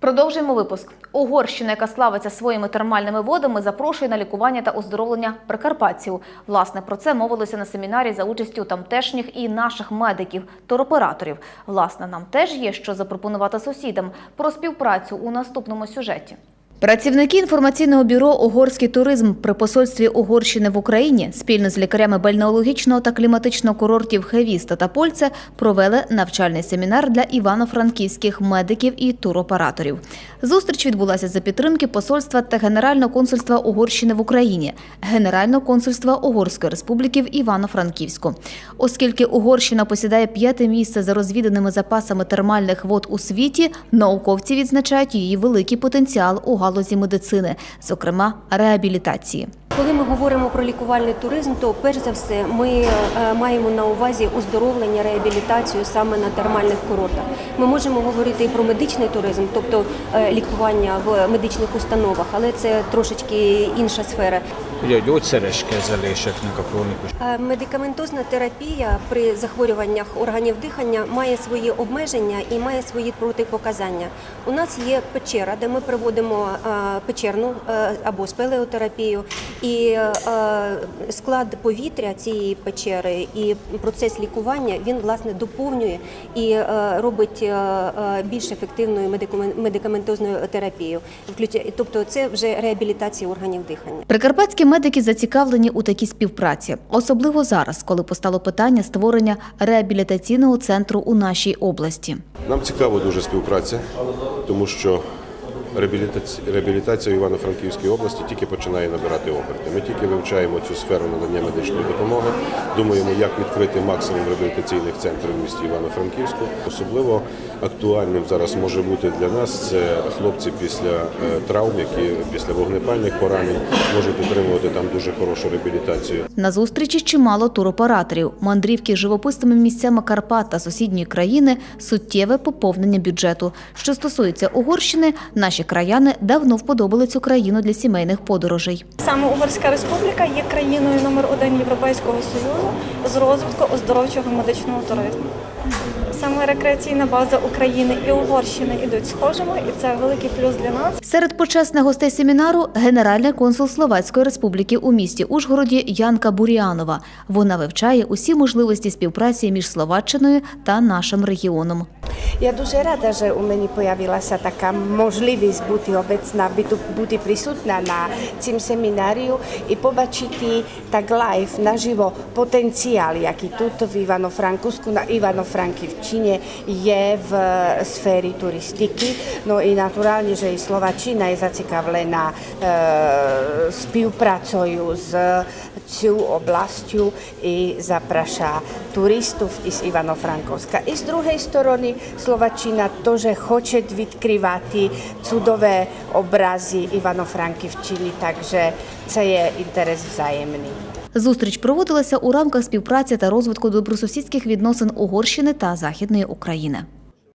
Продовжуємо випуск. Угорщина, яка славиться своїми термальними водами, запрошує на лікування та оздоровлення прикарпатців. Власне, про це мовилося на семінарі за участю тамтешніх і наших медиків, туроператорів. Власне, нам теж є що запропонувати сусідам про співпрацю у наступному сюжеті. Працівники інформаційного бюро Угорський туризм при посольстві Угорщини в Україні спільно з лікарями бальнеологічного та кліматичного курортів Хевіста та Польце провели навчальний семінар для івано-франківських медиків і туроператорів. Зустріч відбулася за підтримки посольства та Генерального консульства Угорщини в Україні, Генерального консульства Угорської республіки в Івано-Франківську. Оскільки Угорщина посідає п'яте місце за розвіданими запасами термальних вод у світі, науковці відзначають її великий потенціал у галузі медицини, зокрема реабілітації. Коли ми говоримо про лікувальний туризм, то перш за все ми е, маємо на увазі оздоровлення, реабілітацію саме на термальних курортах. Ми можемо говорити і про медичний туризм, тобто е, лікування в медичних установах, але це трошечки інша сфера. Ugye a gyógyszeres kezeléseknek a krónikus Медикаментозна терапія при захворюваннях органів дихання має свої обмеження і має свої протипоказання. У нас є печера, де ми проводимо е, печерну е, або спелеотерапію, і е, склад повітря цієї печери і процес лікування він власне доповнює і робить більш ефективною медикаментозною терапією. Тобто це вже реабілітація органів дихання. Прикарпатські медики зацікавлені у такій співпраці, особливо зараз, коли постало питання створення реабілітаційного центру у нашій області. Нам цікава дуже співпраця, тому що реабілітація, в Івано-Франківській області тільки починає набирати оберти. Ми тільки вивчаємо цю сферу надання медичної допомоги, думаємо, як відкрити максимум реабілітаційних центрів в місті Івано-Франківську. Особливо актуальним зараз може бути для нас це хлопці після е, травм, які після вогнепальних поранень можуть отримувати там дуже хорошу реабілітацію. На зустрічі чимало туроператорів. Мандрівки живописними місцями Карпат та сусідньої країни суттєве поповнення бюджету. Що стосується Угорщини, наші краяни давно вподобали цю країну для сімейних подорожей. Саме Угорська республіка є країною номер один Європейського союзу з розвитку оздоровчого медичного туризму. Саме рекреаційна база України і Угорщини ідуть схожими, і це великий плюс для нас. Серед почесних гостей семінару генеральний консул Словацької республіки у місті Ужгороді Янка Буріанова. Вона вивчає усі можливості співпраці між Словаччиною та нашим регіоном. Ja duže rada, že u meni pojavila sa taká možlivosť buty obecná, bytu, buty prisutná na cim semináriu i pobačiti tak live, naživo potenciál, jaký tuto v Ivano-Frankusku, na Ivano-Frankivčine je v sféry turistiky. No i naturálne, že i Slovačina je zacikavlená e, spolupracujú s tou oblasťou i zapraša turistov z Ivano-Frankovska. I z druhej strany Slovačina теж хоче відкривати чудові образи Івано-Франківщини, takže це є інтерес взаємний. Зустріч проводилася у рамках співпраці та розвитку добросусідських відносин Угорщини та Західної України.